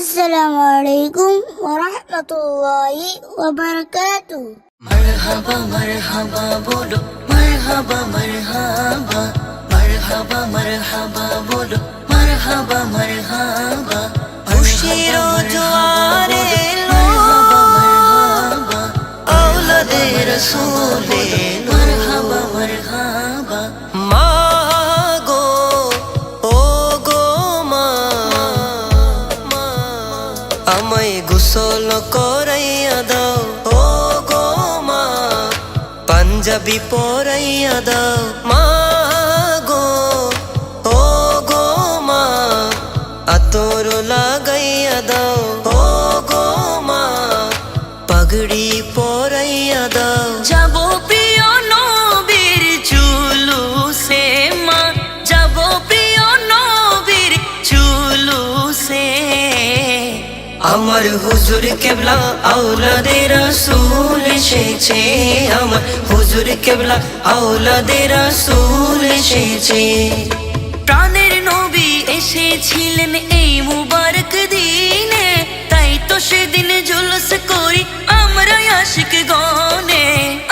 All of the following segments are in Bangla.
السلام عليكم ورحمة الله وبركاته مرحبا مرحبا بولو مرحبا مرحبا مرحبا مرحبا بولو مرحبا مرحبا খুশির জোয়ারে লো আওলাদের সুর পাঞ্জাবি পরাইয়া দাও। মা গো ও গো মা আতর লাগাইয়া দাও। আমার হুজুর কেবলা আওলাদে রাসূল এসেছে আমার হুজুর কেবলা আওলাদে রাসূল এসেছে। প্রাণের নবী এসেছিলেন এই মুবারক দিনে, তাই তো সেদিন জুলুস করি আমরা আশিক গনে,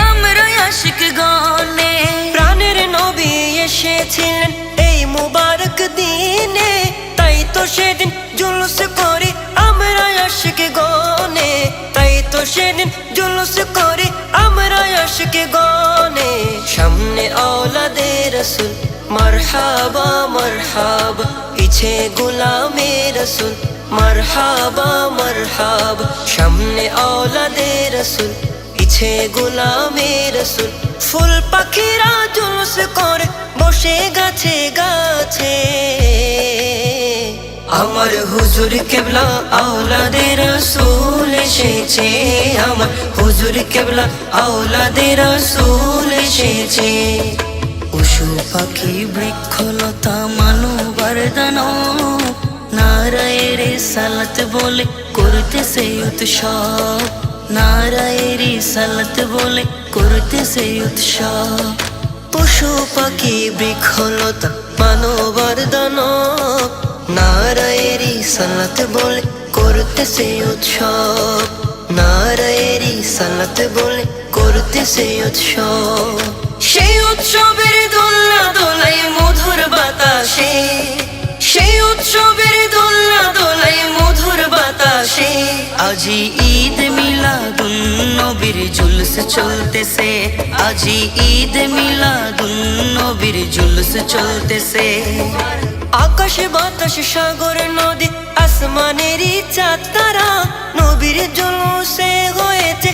আমরা আশিক গনে। প্রাণের নবী এসেছিলেন এই মুবারক দিনে, তাই তো সেদিন জুলুস সেদিন জুলুস করি আমরা আশিক গনে। সামনে আওলাদে রসুল, মারহাবা মারহাবা। পিছে গোলামে রসুল, মারহাবা মারহাবা। সামনে আওলাদে রসুল, পিছে গোলামে রসুল। ফুল পাখিরা জুলুস করে, বসে গাছে গাছে। আমার হুজুর কেবলা আওলাদে রসুল। এসেছে আমার হুজুর কেবলা আওলাদে রসুল এসেছে। পশু পাখি, বৃক্ষলতা মানবার দানো নারায়ের সালাত বলে করতেছে উৎসব। নারায়ের সালাত বলে করতেছে উৎসব। পশু পাখি, বৃক্ষলতা মানবার দানব নারায়েরই সালাত বলে করতেছে উৎসব। নারায়েরই সালাত বলে করতেছে উৎসব। সেই উৎসবের দোলনা দোলাই মধুর বাতাসে। সেই উৎসবের দোলনা দোলাই মধুর বাতাসে। আজি ঈদ মিলাদুন নবীর জুলুস চলতেছে। আজি ঈদ মিলাদুন নবীর জুলুস চলতেছে। আকাশে বাতাস, সাগর, নদী, আসমানেরই চাঁদ তারা নবীর জুলুসে হয়েছে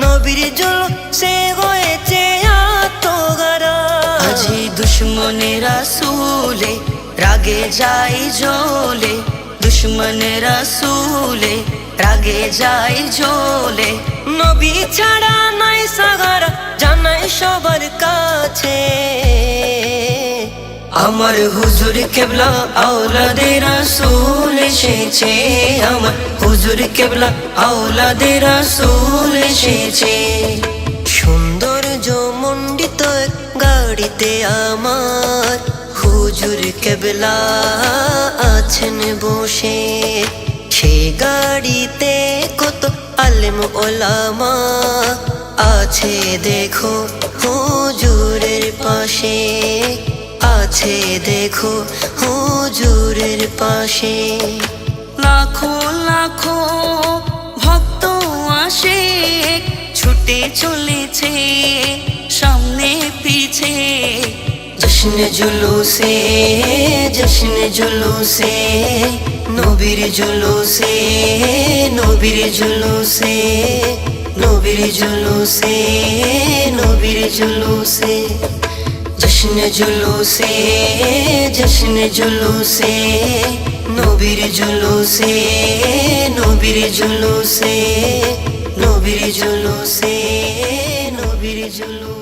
নবীর জুলুসে হয়েছে আত্মগারা। আজি দুশ্মনেরা সুলে রাগে যাই জ্বলে। দুশ্মনেরা সুলে রাগে যাই জ্বলে। নবী ছাড়া নাই সাগারা, জানাই সবার কাছে। আমার হুজুর কেবলা আওলাদে রাসূল এসেছে আমার। হুজুর কেবলা আওলাদে রাসূল এসেছে। সৌন্দর্য মণ্ডিত এক গাড়িতে আমার হুজুর কেবলা আছেন বসে। সে গাড়িতে কত আলেম ওলামা আছে, দেখো হুজুরের পাশে। আছে দেখো হুজুরের পাশে। লাখো লাখো ভক্ত আসে, ছুটে চলেছে, সামনে পিছে। জশ্ন জুলুসে জশ্ন জুলুসে, নবীর জুলুসে নবীর জুলুসে নবীর জুলুসে নবীর জুলুসে। জশ্ন জুলুসে জশ্ন জুলুসে নবীর জুলুসে নবীর জুলুসে নবীর জুলুসে নবীর জুলুসে